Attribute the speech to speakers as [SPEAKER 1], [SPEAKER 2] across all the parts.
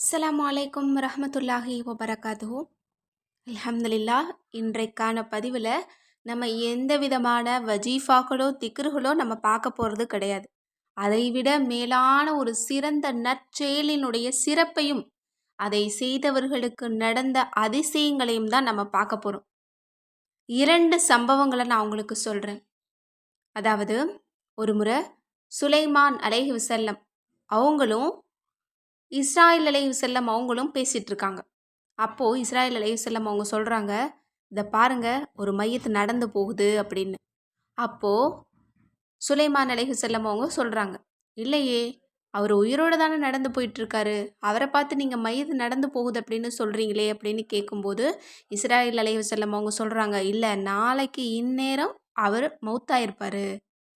[SPEAKER 1] அஸ்லாம் வலைக்கம் ரஹமத்துல்லாஹி வபரகாத்துஹு. அலமதுல்லா இன்றைக்கான பதிவில் நம்ம எந்த விதமான வஜீஃபாக்களோ திக்ருகளோ நம்ம பார்க்க போகிறது கிடையாது. அதைவிட மேலான ஒரு சிறந்த நற்செயலினுடைய சிறப்பையும் அதை செய்தவர்களுக்கு நடந்த அதிசயங்களையும் தான் நம்ம பார்க்க போகிறோம் இரண்டு சம்பவங்களை நான் உங்களுக்கு சொல்கிறேன் அதாவது ஒரு முறை சுலைமான் அலைஹி வசல்லம் அவங்களும் இஸ்ராயல் அலைவு செல்லம் அவங்களும் பேசிகிட்டு இருக்காங்க அப்போது இஸ்ராயல் அலைவு செல்லம் அவங்க சொல்கிறாங்க இதை பாருங்க ஒரு மையத்து நடந்து போகுது அப்படின்னு. அப்போது சுலைமான் அலைஹி செல்லம் அவங்க சொல்கிறாங்க இல்லையே அவர் உயிரோடு தானே நடந்து போயிட்டுருக்காரு அவரை பார்த்து நீங்கள் மையது நடந்து போகுது அப்படின்னு சொல்கிறீங்களே அப்படின்னு கேட்கும்போது இஸ்ராயல் அலைவு செல்லம் அவங்க சொல்கிறாங்க இல்லை நாளைக்கு இந்நேரம் அவர் மௌத்தாயிருப்பார்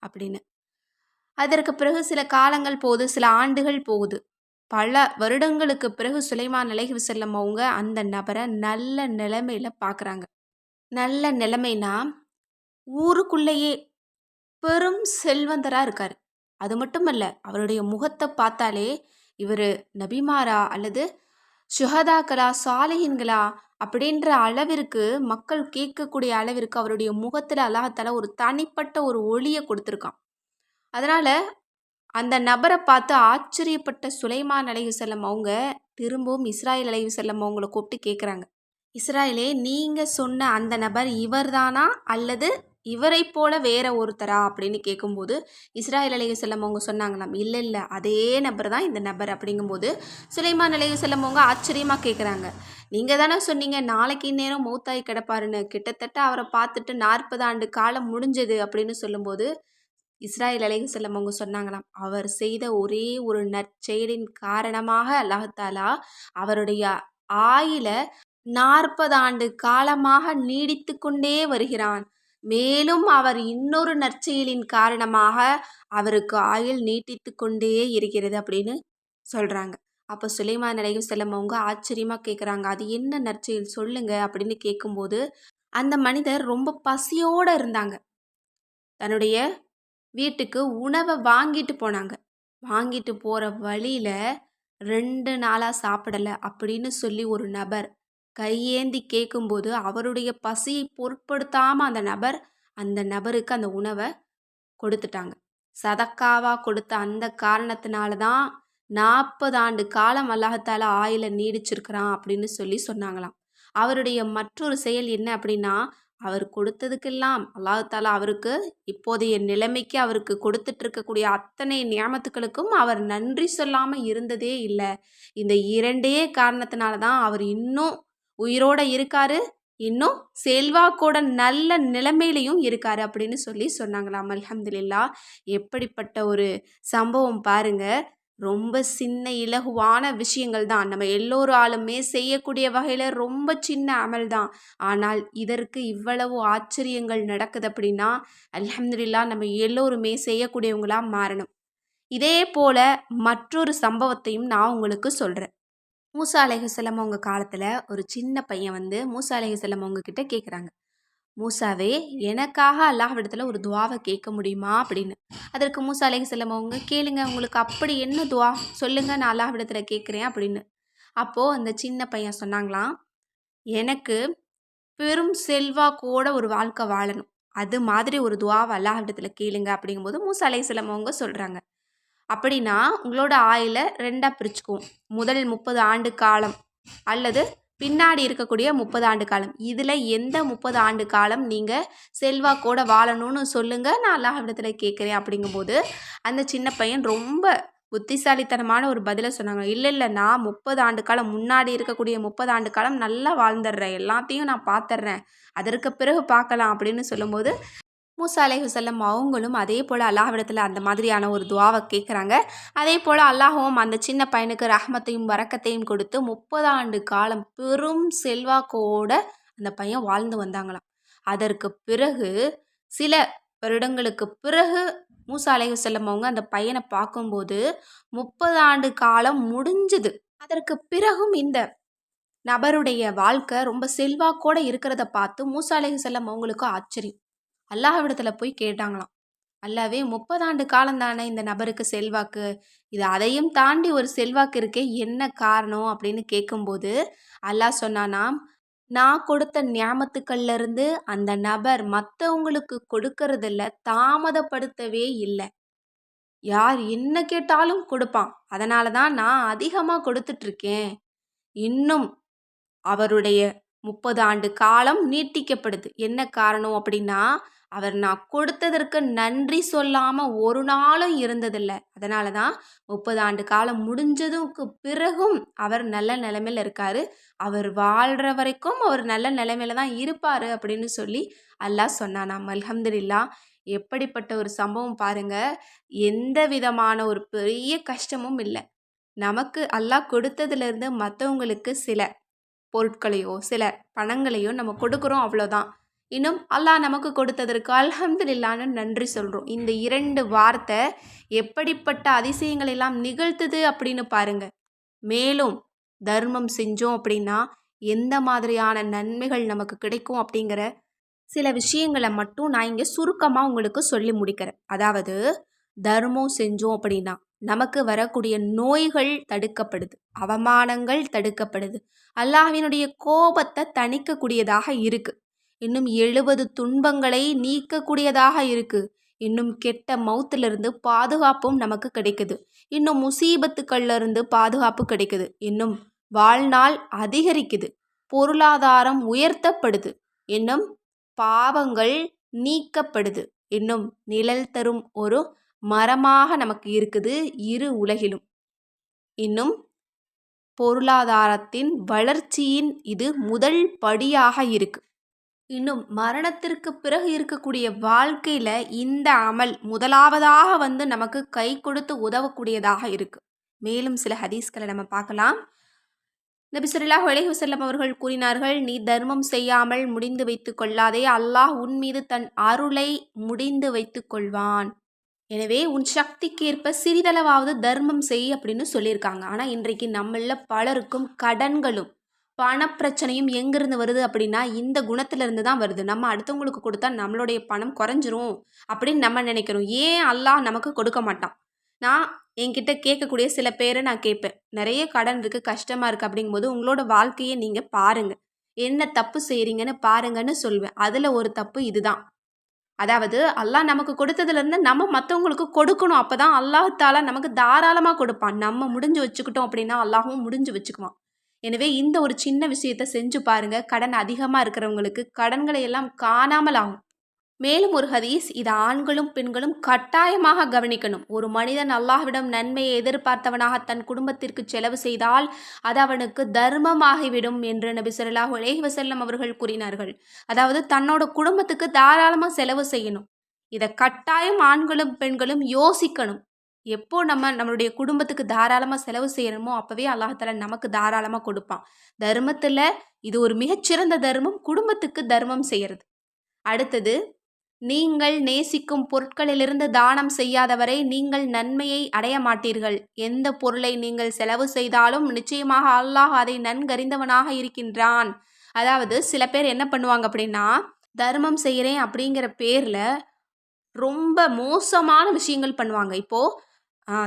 [SPEAKER 1] அப்படின்னு. அதற்கு பிறகு சில காலங்கள் போகுது சில ஆண்டுகள் போகுது. பல வருடங்களுக்கு பிறகு சுலைமான் அலைஹி செல்லம் அவங்க அந்த நபரை நல்ல நிலைமையில பார்க்குறாங்க நல்ல நிலைமைனா ஊருக்குள்ளேயே பெரும் செல்வந்தராக இருக்கார். அது மட்டும் இல்லை அவருடைய முகத்தை பார்த்தாலே இவர் நபிமாரா அல்லது சுஹதாக்களா சாலையின்களா அப்படின்ற அளவிற்கு மக்கள் கேட்கக்கூடிய அளவிற்கு அவருடைய முகத்தில் அல்லாஹால ஒரு தனிப்பட்ட ஒரு ஒளியை கொடுத்துருக்கான். அதனால் அந்த நபரை பார்த்து ஆச்சரியப்பட்ட சுலைமான் அலைவு செல்லம் அவங்க திரும்பவும் இஸ்ராயல் அலைவு செல்லம் அவங்கள கூப்பிட்டு கேட்குறாங்க இஸ்ராயலே நீங்கள் சொன்ன அந்த நபர் இவர்தானா? அல்லது இவரை போல வேற ஒருத்தரா? அப்படின்னு கேட்கும்போது இஸ்ராயல் அலைவு செல்லம் அவங்க சொன்னாங்களாம் இல்லை இல்லை அதே நபர் தான் இந்த நபர். அப்படிங்கும்போது சுலைமான் அலைவு செல்லம் அவங்க ஆச்சரியமாக கேட்குறாங்க நீங்கள் தானே சொன்னீங்க நாளைக்கு நேரம் மௌத்தாய் கிடப்பாருன்னு. கிட்டத்தட்ட அவரை பார்த்துட்டு நாற்பது ஆண்டு காலம் முடிஞ்சது. அப்படின்னு சொல்லும்போது இஸ்ராயல் அலைஹி செல்லம் அவங்க சொன்னாங்களாம். அவர் செய்த ஒரே ஒரு நற்செயலின் காரணமாக அல்லாஹாலா அவருடைய ஆயில நாற்பது ஆண்டு காலமாக நீடித்து கொண்டே வருகிறான். மேலும் அவர் இன்னொரு நற்செயலின் காரணமாக அவருக்கு ஆயுள் நீட்டித்து கொண்டே இருக்கிறது அப்படின்னு சொல்கிறாங்க அப்போ சுலைமான் அலையும் செல்லம் அவங்க ஆச்சரியமாக கேட்குறாங்க அது என்ன நற்செயல் சொல்லுங்க அப்படின்னு கேட்கும்போது அந்த மனிதர் ரொம்ப பசியோடு இருந்தாங்க. தன்னுடைய வீட்டுக்கு உணவை வாங்கிட்டு போனாங்க. வாங்கிட்டு போகிற வழியில் ரெண்டு நாளாக சாப்பிடலை அப்படின்னு சொல்லி ஒரு நபர் கையேந்தி கேட்கும்போது அவருடைய பசியை பொருட்படுத்தாமல் அந்த நபர் அந்த நபருக்கு அந்த உணவை கொடுத்துட்டாங்க. சதக்காவாக கொடுத்த அந்த காரணத்தினால தான் நாற்பது ஆண்டு காலம் அல்லாஹத்தால் ஆயில நீடிச்சிருக்கிறான் அப்படின்னு சொல்லி சொன்னாங்களாம். அவருடைய மற்றொரு செயல் என்ன அப்படின்னா அவர் கொடுத்ததுக்கெல்லாம் அல்லாஹாலா அவருக்கு இப்போதைய நிலைமைக்கு அவருக்கு கொடுத்துட்டு இருக்கக்கூடிய அத்தனை நியமத்துக்களுக்கும் அவர் நன்றி சொல்லாமல் இருந்ததே இல்லை. இந்த இரண்டே காரணத்தினால தான் அவர் இன்னும் உயிரோட இருக்காரு இன்னும் செல்வாக்கோட நல்ல நிலைமையிலையும் இருக்காரு அப்படின்னு சொல்லி சொன்னாங்களாம். அல்ஹம்துலில்லா. எப்படிப்பட்ட ஒரு சம்பவம் பாருங்க. ரொம்ப சின்ன இலகுவான விஷயங்கள் தான். நம்ம எல்லோராலுமே செய்யக்கூடிய வகையில் ரொம்ப சின்ன அமல் தான். ஆனால் இதற்கு இவ்வளவு ஆச்சரியங்கள் நடக்குது அப்படின்னா அலமதுல்லா நம்ம எல்லோருமே செய்யக்கூடியவங்களாக மாறணும். இதே போல் மற்றொரு சம்பவத்தையும் நான் உங்களுக்கு சொல்கிறேன் மூசா அலைஹிஸ்ஸலாம் அவங்க காலத்தில் ஒரு சின்ன பையன் வந்து மூசா அலைஹிஸ்ஸலாம் அவங்க கிட்ட கேட்குறாங்க மூசாவே எனக்காக அல்லாஹ்விடத்தில் ஒரு துவாவை கேட்க முடியுமா? அப்படின்னு. அதற்கு மூசா அலைஹிஸ்ஸலாம் அவங்க கேளுங்க உங்களுக்கு அப்படி என்ன துவா? சொல்லுங்க நான் அல்லாஹ்விடத்தில் கேட்குறேன் அப்படின்னு. அப்போது அந்த சின்ன பையன் சொன்னாங்களாம் எனக்கு பெரும் செல்வாக்கோட ஒரு வாழ்க்கை வாழணும். அது மாதிரி ஒரு துவாவை அல்லாஹ்விடத்தில் கேளுங்க அப்படிங்கும்போது மூசா அலைஹிஸ்ஸலாம் அவங்க சொல்கிறாங்க அப்படின்னா உங்களோட ஆயில ரெண்டாக பிரிச்சுக்குவோம். முதல் முப்பது ஆண்டு காலம் அல்லது பின்னாடி இருக்கக்கூடிய முப்பது ஆண்டு காலம். இதில் எந்த முப்பது ஆண்டு காலம் நீங்கள் செல்வாக்கோட வாழணும்னு சொல்லுங்கள் நான் அல்லாஹிடத்தில் கேட்குறேன் அப்படிங்கும்போது அந்த சின்ன பையன் ரொம்ப புத்திசாலித்தனமான ஒரு பதிலை சொன்னாங்க. இல்லை இல்லை நான் முப்பது ஆண்டு காலம் முன்னாடி இருக்கக்கூடிய முப்பது ஆண்டு காலம் நல்லா வாழ்ந்துடுறேன். எல்லாத்தையும் நான் பார்த்துட்றேன் அதற்கு பிறகு பார்க்கலாம் அப்படின்னு சொல்லும்போது மூசா அலைஹி அவங்களும் அதே போல் அல்லாஹ்விடத்தில் அந்த மாதிரியான ஒரு துவாவை கேட்குறாங்க அதே போல் அல்லாஹும் அந்த சின்ன பையனுக்கு ரஹமத்தையும் வரக்கத்தையும் கொடுத்து முப்பது ஆண்டு காலம் பெரும் செல்வாக்கோட அந்த பையன் வாழ்ந்து வந்தாங்களாம். அதற்கு பிறகு சில வருடங்களுக்கு பிறகு மூசா அலைஹி செல்லம் அவங்க அந்த பையனை பார்க்கும்போது முப்பது ஆண்டு காலம் முடிஞ்சுது. அதற்கு பிறகும் இந்த நபருடைய வாழ்க்கை ரொம்ப செல்வாக்கோட இருக்கிறத பார்த்து மூசா அலைஹி செல்லம் அவங்களுக்கு ஆச்சரியம். அல்லாஹ்விடத்தில் போய் கேட்டாங்களாம் அல்லாவே முப்பதாண்டு காலந்தானே இந்த நபருக்கு செல்வாக்கு. இது அதையும் தாண்டி ஒரு செல்வாக்கு இருக்கே என்ன காரணம்? அப்படின்னு கேட்கும்போது, அல்லாஹ் சொன்னானாம், நான் கொடுத்த நியாமத்துக்கள்ல இருந்து அந்த நபர் மற்றவங்களுக்கு கொடுக்கறதுல தாமதப்படுத்தவே இல்லை யார் என்ன கேட்டாலும் கொடுப்பான். அதனால தான் நான் அதிகமாக கொடுத்துட்ருக்கேன் இன்னும் அவருடைய 30 ஆண்டு காலம் நீட்டிக்கப்படுது. என்ன காரணம் அப்படின்னா, அவர் நான் கொடுத்ததற்கு நன்றி சொல்லாமல் ஒரு நாளும் இருந்ததில்லை அதனால தான் 30 ஆண்டு காலம் முடிஞ்சதுக்கு பிறகும் அவர் நல்ல நிலைமையில் இருக்காரு. அவர் வாழ்கிற வரைக்கும் அவர் நல்ல நிலைமையில தான் இருப்பார் அப்படின்னு சொல்லி அல்லாஹ் சொன்னானாம். அல்ஹம்துலில்லாஹ். எப்படிப்பட்ட ஒரு சம்பவம் பாருங்கள் எந்த விதமான ஒரு பெரிய கஷ்டமும் இல்லை நமக்கு அல்லாஹ் கொடுத்ததுலேருந்து மற்றவங்களுக்கு சில பொருட்களையோ, சில பணங்களையோ நம்ம கொடுக்குறோம் அவ்வளோதான். இன்னும் அல்லாஹ் நமக்கு கொடுத்ததற்கு அல்ஹம்துலில்லாஹ்ன்னு நன்றி சொல்கிறோம் இந்த இரண்டு வார்த்தை எப்படிப்பட்ட அதிசயங்கள் எல்லாம் நிகழ்த்துது அப்படின்னு பாருங்க. மேலும் தர்மம் செஞ்சோம் அப்படின்னா, எந்த மாதிரியான நன்மைகள் நமக்கு கிடைக்கும் அப்படிங்கிற சில விஷயங்கள மட்டும் நான் இங்கே சுருக்கமாக உங்களுக்கு சொல்லி முடிக்கிறேன். அதாவது தர்மம் செஞ்சோம் அப்படின்னா, நமக்கு வரக்கூடிய நோய்கள் தடுக்கப்படுது. அவமானங்கள் தடுக்கப்படுது. அல்லாஹ்வினுடைய கோபத்தை தணிக்கக்கூடியதாக இருக்குது இன்னும் 70 துன்பங்களை நீக்கக்கூடியதாக இருக்கு. இன்னும் கெட்ட மவுத்திலிருந்து பாதுகாப்பும் நமக்கு கிடைக்குது. இன்னும் முசீபத்துக்கள்லருந்து பாதுகாப்பு கிடைக்குது. இன்னும் வாழ்நாள் அதிகரிக்குது. பொருளாதாரம் உயர்த்தப்படுது. இன்னும் பாவங்கள் நீக்கப்படுது. இன்னும் நிழல் தரும் ஒரு மரமாக நமக்கு இருக்குது இரு உலகிலும். இன்னும் பொருளாதாரத்தின் வளர்ச்சியின் இது முதல் படியாக இருக்குது இன்னும் மரணத்திற்கு பிறகு இருக்கக்கூடிய வாழ்க்கையில் இந்த அமல் முதலாவதாக வந்து நமக்கு கை கொடுத்து உதவக்கூடியதாக இருக்கு. மேலும் சில ஹதீஸ்களை நம்ம பார்க்கலாம். நபி ஸல்லல்லாஹு அலேஹுசல்லம் அவர்கள் கூறினார்கள், "நீ தர்மம் செய்யாமல் முடிந்து வைத்து கொள்ளாதே. அல்லாஹ் உன் மீது தன் அருளை முடிந்து வைத்து கொள்வான். எனவே உன் சக்திக்கேற்ப சிறிதளவாவது தர்மம் செய்" அப்படின்னு சொல்லியிருக்காங்க. ஆனால் இன்றைக்கு நம்மள பலருக்கும் கடன்களும், பணப்பிரச்சனையும் எங்கேருந்து வருது அப்படின்னா, இந்த குணத்திலிருந்து தான் வருது. நம்ம அடுத்தவங்களுக்கு கொடுத்தா நம்மளுடைய பணம் குறைஞ்சிரும் அப்படின்னு நம்ம நினைக்கிறோம். ஏன் அல்லாஹ் நமக்கு கொடுக்க மாட்டான்? நான் என்கிட்ட கேட்கக்கூடிய சில பேரை நான் கேட்பேன். நிறைய கடன் இருக்குது கஷ்டமாக இருக்குது அப்படிங்கும்போது, "உங்களோட வாழ்க்கையை நீங்கள் பாருங்கள் என்ன தப்பு செய்கிறீங்கன்னு பாருங்கன்னு" சொல்வேன். அதில் ஒரு தப்பு இதுதான். அதாவது அல்லாஹ் நமக்கு கொடுத்ததுலேருந்து நம்ம மற்றவங்களுக்கு கொடுக்கணும். அப்போ தான் தஆலா நமக்கு தாராளமாக கொடுப்பான். நம்ம முடிஞ்சு வச்சுக்கிட்டோம் அப்படின்னா, அல்லாஹும் முடிஞ்சு வச்சுக்குவான். எனவே இந்த ஒரு சின்ன விஷயத்த செஞ்சு பாருங்க. கடன் அதிகமாக இருக்கிறவங்களுக்கு கடன்களை எல்லாம் காணாமல் ஆகும். மேலும் ஒரு ஹதீஸ் இது ஆண்களும், பெண்களும் கட்டாயமாக கவனிக்கணும். ஒரு மனிதன் அல்லாஹ்விடம் நன்மையை எதிர்பார்த்தவனாக தன் குடும்பத்திற்கு செலவு செய்தால், அது அவனுக்கு தர்மமாகிவிடும் என்று நபி சொல்லாஹ் அலைஹி அவர்கள் கூறினார்கள். அதாவது தன்னோட குடும்பத்துக்கு தாராளமாக செலவு செய்யணும். இதை கட்டாயம் ஆண்களும், பெண்களும் யோசிக்கணும். எப்போ நம்ம நம்மளுடைய குடும்பத்துக்கு தாராளமாக செலவு செய்யணுமோ அப்பவே அல்லாஹ் நமக்கு தாராளமாக கொடுப்பான். தர்மத்தில் இது ஒரு மிகச்சிறந்த தர்மம் குடும்பத்துக்கு தர்மம் செய்கிறது அடுத்தது, நீங்கள் நேசிக்கும் பொருட்களிலிருந்து தானம் செய்யாதவரை நீங்கள் நன்மையை அடைய மாட்டீர்கள். எந்த பொருளை நீங்கள் செலவு செய்தாலும் நிச்சயமாக அல்லாஹ் அதை நன்கறிந்தவனாக இருக்கின்றான். அதாவது சில பேர் என்ன பண்ணுவாங்க அப்படின்னா, தர்மம் செய்கிறேன் அப்படிங்கிற பேரில் ரொம்ப மோசமான விஷயங்கள் பண்ணுவாங்க. இப்போது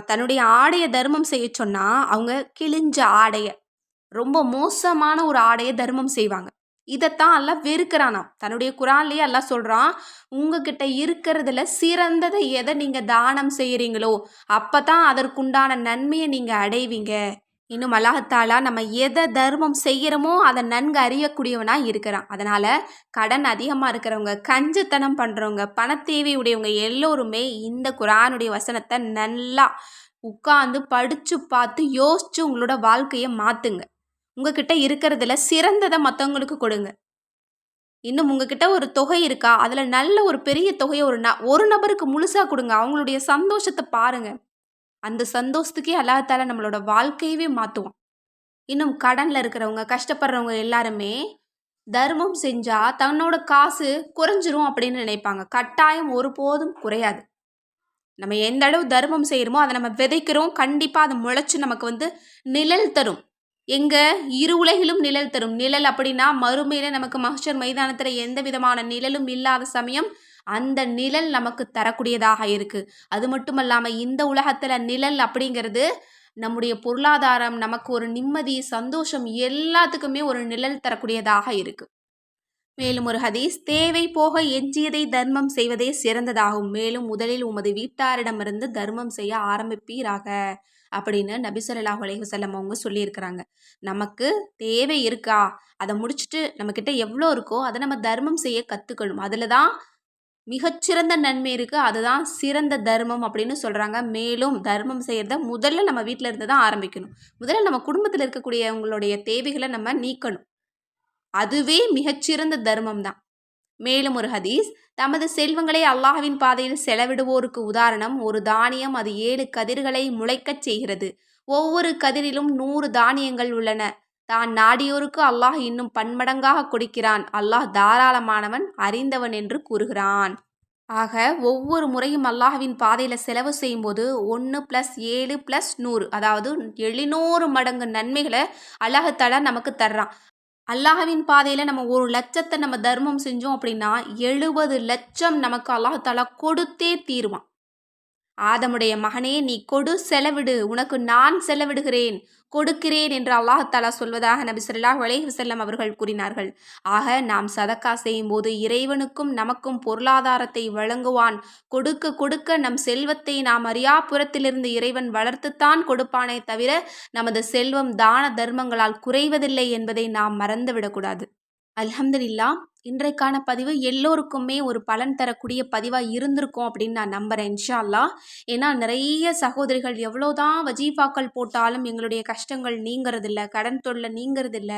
[SPEAKER 1] தன்னுடைய ஆடையை தர்மம் செய்ய சொன்னா, அவங்க கிழிஞ்ச ஆடைய, ரொம்ப மோசமான ஒரு ஆடையை தர்மம் செய்வாங்க. இதைத்தான் எல்லாம் வெறுக்கிறானாம். தன்னுடைய குரான்லேயே எல்லாம் சொல்றான், "உங்ககிட்ட இருக்கிறதுல சிறந்ததை எதை நீங்க தானம் செய்றீங்களோ, அப்பதான் அதற்குண்டான நன்மையை நீங்க அடைவீங்க." இன்னும் அல்லாஹ் நம்ம எதை தர்மம் செய்கிறோமோ அதை நன்கு அறியக்கூடியவனாக இருக்கிறான். அதனால் கடன் அதிகமாக இருக்கிறவங்க, கஞ்சத்தனம் பண்ணுறவங்க பணத்தேவை உடையவங்க எல்லோருமே இந்த குரானுடைய வசனத்தை நல்லா உட்காந்து படித்து பார்த்து, யோசித்து உங்களோட வாழ்க்கையை மாற்றுங்க உங்ககிட்ட இருக்கிறதுல சிறந்ததை மற்றவங்களுக்கு கொடுங்க. இன்னும் உங்ககிட்ட ஒரு தொகை இருக்கா? அதில் நல்ல ஒரு பெரிய தொகையை ஒரு ந ஒரு நபருக்கு முழுசாக கொடுங்க அவங்களுடைய சந்தோஷத்தை பாருங்கள் அந்த சந்தோஷத்துக்கே அல்லாத்தால நம்மளோட வாழ்க்கையவே மாற்றுவான் இன்னும் கடனில் இருக்கிறவங்க, கஷ்டப்படுறவங்க எல்லாருமே தர்மம் செஞ்சா தன்னோட காசு குறைஞ்சிரும் அப்படின்னு நினைப்பாங்க. கட்டாயம் ஒருபோதும் குறையாது. நம்ம எந்த அளவு தர்மம் செய்கிறோமோ அதை நம்ம விதைக்கிறோம். கண்டிப்பாக அதை முளைச்சு நமக்கு வந்து நிழல் தரும். எங்கள் இரு உலகிலும் நிழல் தரும். நிழல் அப்படின்னா மறுமையில் நமக்கு மகஷர் மைதானத்தில் எந்த விதமான நிழலும் இல்லாத சமயம், அந்த நிழல் நமக்கு தரக்கூடியதாக இருக்குது அது மட்டும் இல்லாமல் இந்த உலகத்தில் நிழல் அப்படிங்கிறது நம்முடைய பொருளாதாரம் நமக்கு ஒரு நிம்மதி சந்தோஷம் எல்லாத்துக்குமே ஒரு நிழல் தரக்கூடியதாக இருக்குது மேலும் ஒரு ஹதீஸ் தேவை போக எஞ்சியதை தர்மம் செய்வதே சிறந்ததாகும். மேலும் முதலில் உமது வீட்டாரிடமிருந்து தர்மம் செய்ய ஆரம்பிப்பீராக. அப்படின்னு நபி சொல்லாஹ் அலைஹுசல்லம் அவங்க சொல்லியிருக்கிறாங்க. நமக்கு தேவை இருக்கா? அதை முடிச்சுட்டு நம்மக்கிட்ட எவ்வளோ இருக்கோ அதை நம்ம தர்மம் செய்ய கற்றுக்கணும் அதில் தான் மிகச்சிறந்த நன்மை இருக்குது அதுதான் சிறந்த தர்மம் அப்படின்னு சொல்கிறாங்க மேலும் தர்மம் செய்கிறத முதல்ல நம்ம வீட்டில் இருந்து தான் ஆரம்பிக்கணும். முதல்ல நம்ம குடும்பத்தில் இருக்கக்கூடியவங்களுடைய தேவைகளை நம்ம நீக்கணும். அதுவே மிகச்சிறந்த தர்மம் தான். மேலும் ஒரு ஹதீஸ் தமது செல்வங்களை அல்லாஹ்வின் பாதையில் செலவிடுவோருக்கு உதாரணம் ஒரு தானியம் அது ஏழு கதிர்களை முளைக்கச் செய்கிறது. ஒவ்வொரு கதிரிலும் நூறு தானியங்கள் உள்ளன. தான் நாடியோருக்கு அல்லாஹ் இன்னும் பன்மடங்காக கொடுக்கிறான். அல்லாஹ் தாராளமானவன் அறிந்தவன் என்று கூறுகிறான். ஆக ஒவ்வொரு முறையும் அல்லாஹ்வின் பாதையில் செலவு செய்யும்போது ஒன்று ப்ளஸ் ஏழு ப்ளஸ் நூறு அதாவது எழுநூறு மடங்கு நன்மைகளை அல்லாஹத்தாலா நமக்கு தர்றான். அல்லாஹ்வின் பாதையில் நம்ம ஒரு லட்சத்தை நம்ம தர்மம் செஞ்சோம் அப்படின்னா எழுபது லட்சம் நமக்கு அல்லாஹாலா கொடுத்தே தீருவான். ஆதமுடைய மகனே நீ கொடு செலவிடு. உனக்கு நான் செலவிடுகிறேன். கொடுக்கிறேன் என்று அல்லாஹாலா சொல்வதாக நபி சொல்லாஹ் அலைஹி செல்லம் அவர்கள் கூறினார்கள். ஆக நாம் சதக்கா செய்யும் போது இறைவனுக்கும் நமக்கும் பொருளாதாரத்தை வழங்குவான். கொடுக்க கொடுக்க நம் செல்வத்தை நாம் அறியாப்புறத்திலிருந்து இறைவன் வளர்த்துத்தான் கொடுப்பானே தவிர நமது செல்வம் தான தர்மங்களால் குறைவதில்லை என்பதை நாம் மறந்துவிடக்கூடாது. அல்ஹம்துலில்லா இன்றைக்கான பதிவு எல்லோருக்குமே ஒரு பலன் தரக்கூடிய பதிவாக இருந்திருக்கும் அப்படின்னு நான் நம்புகிறேன் இன்ஷா அல்லா ஏன்னா நிறைய சகோதரிகள் எவ்வளோதான் வஜீஃபாக்கள் போட்டாலும் எங்களுடைய கஷ்டங்கள் நீங்கிறதில்ல கடன் தொல்லை நீங்கிறதில்ல.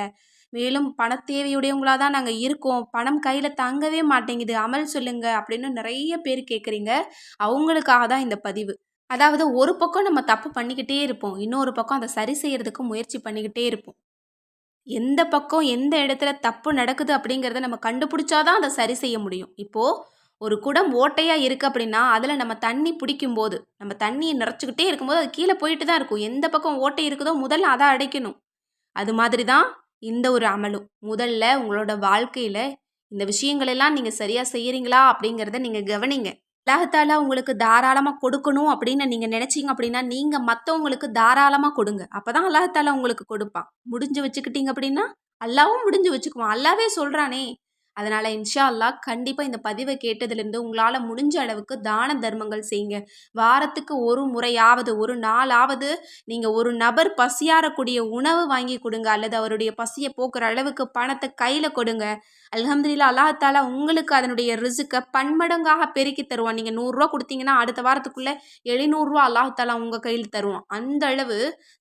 [SPEAKER 1] மேலும் பண தேவையுடையவங்களாக தான் நாங்கள் இருக்கோம். பணம் கையில் தங்கவே மாட்டேங்குது. அமல் சொல்லுங்க அப்படின்னு நிறைய பேர் கேட்குறீங்க அவங்களுக்காக தான் இந்த பதிவு. அதாவது ஒரு பக்கம் நம்ம தப்பு பண்ணிக்கிட்டே இருப்போம். இன்னொரு பக்கம் அதை சரி செய்யறதுக்கு முயற்சி பண்ணிக்கிட்டே இருப்போம். எந்த பக்கம் எந்த இடத்துல தப்பு நடக்குது அப்படிங்கிறத நம்ம கண்டுபிடிச்சா தான் அதை சரி செய்ய முடியும். இப்போது ஒரு குடம் ஓட்டையாக இருக்குது அப்படின்னா அதில் நம்ம தண்ணி பிடிக்கும்போது நம்ம தண்ணியை நிறச்சிக்கிட்டே இருக்கும்போது அது கீழே போயிட்டு தான் இருக்கும். எந்த பக்கம் ஓட்டை இருக்குதோ முதல்ல அதை அடைக்கணும். அது மாதிரி தான் இந்த ஒரு அமலும். முதல்ல உங்களோட வாழ்க்கையில் இந்த விஷயங்களெல்லாம் நீங்கள் சரியாக செய்கிறீங்களா அப்படிங்கிறத நீங்கள் கவனிங்க. அல்லாஹாலா உங்களுக்கு தாராளமாக கொடுக்கணும் அப்படின்னு நீங்கள் நினச்சிங்க அப்படின்னா நீங்கள் மற்றவங்களுக்கு தாராளமாக கொடுங்க. அப்போ தான் அல்லாஹாலா உங்களுக்கு கொடுப்பான். முடிஞ்சு வச்சுக்கிட்டீங்க அப்படின்னா அல்லாவும் முடிஞ்சு வச்சுக்குவான். அல்லாவே சொல்கிறானே அதனால் இன்ஷா அல்லா கண்டிப்பாக இந்த பதிவை கேட்டதுலேருந்து உங்களால் முடிஞ்ச அளவுக்கு தான தர்மங்கள் செய்யுங்க. வாரத்துக்கு ஒரு முறையாவது ஒரு நாளாவது நீங்கள் ஒரு நபர் பசியாறக்கூடிய உணவு வாங்கி கொடுங்க. அல்லது அவருடைய பசியை போக்குற அளவுக்கு பணத்தை கையில் கொடுங்க. அலமதுல்லா அல்லாஹாலா உங்களுக்கு அதனுடைய ரிசுக்கை பன்மடங்காக பெருக்கி தருவான். நீங்கள் நூறுரூவா கொடுத்தீங்கன்னா அடுத்த வாரத்துக்குள்ளே எழுநூறுரூவா அல்லாஹாலா உங்கள் கையில் தருவான். அந்த அளவு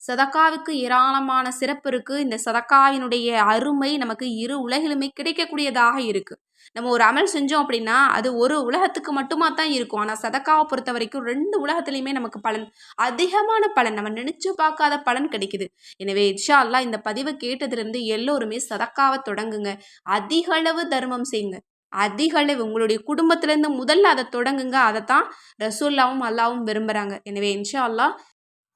[SPEAKER 1] சதக்காவுக்கு ஏராளமான சிறப்பு இருக்குது இந்த சதக்காவினுடைய அருமை நமக்கு இரு உலகிலுமே கிடைக்கக்கூடியதாக இருக்குது நம்ம ஒரு அமல் செஞ்சோம் அப்படின்னா அது ஒரு உலகத்துக்கு மட்டுமா தான் இருக்கும். ஆனால் சதக்காவை பொறுத்த வரைக்கும் ரெண்டு உலகத்துலையுமே நமக்கு பலன் அதிகமான பலன் நம்ம நினச்சி பார்க்காத பலன் கிடைக்குது. எனவே இன்ஷா அல்லா இந்த பதிவை கேட்டதுலேருந்து எல்லோருமே சதக்காவை தொடங்குங்க. அதிக அளவு தர்மம் செய்யுங்க. அதிக அளவு உங்களுடைய குடும்பத்திலேருந்து முதல்ல அதை தொடங்குங்க. அதை தான் ரசூல்லாவும் அல்லாவும் விரும்புகிறாங்க எனவே இன்ஷா அல்லா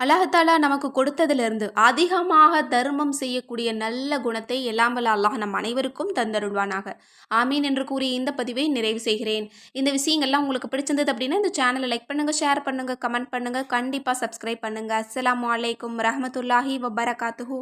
[SPEAKER 1] அல்லாஹாலா நமக்கு கொடுத்ததிலிருந்து அதிகமாக தர்மம் செய்யக்கூடிய நல்ல குணத்தை எல்லாம் வல்ல அல்லாஹ் நம் அனைவருக்கும் தந்தருள்வானாக. ஆமீன் என்று கூறி இந்த பதிவை நிறைவு செய்கிறேன். இந்த விஷயங்கள்லாம் உங்களுக்கு பிடிச்சிருந்தது அப்படின்னா இந்த சேனலை லைக் பண்ணுங்கள் ஷேர் பண்ணுங்கள் கமெண்ட் பண்ணுங்கள் கண்டிப்பாக சப்ஸ்கிரைப் பண்ணுங்கள் அஸ்லாம் வலைக்கம் ரஹமத்துல்லாஹி வபரகாத்துஹூ.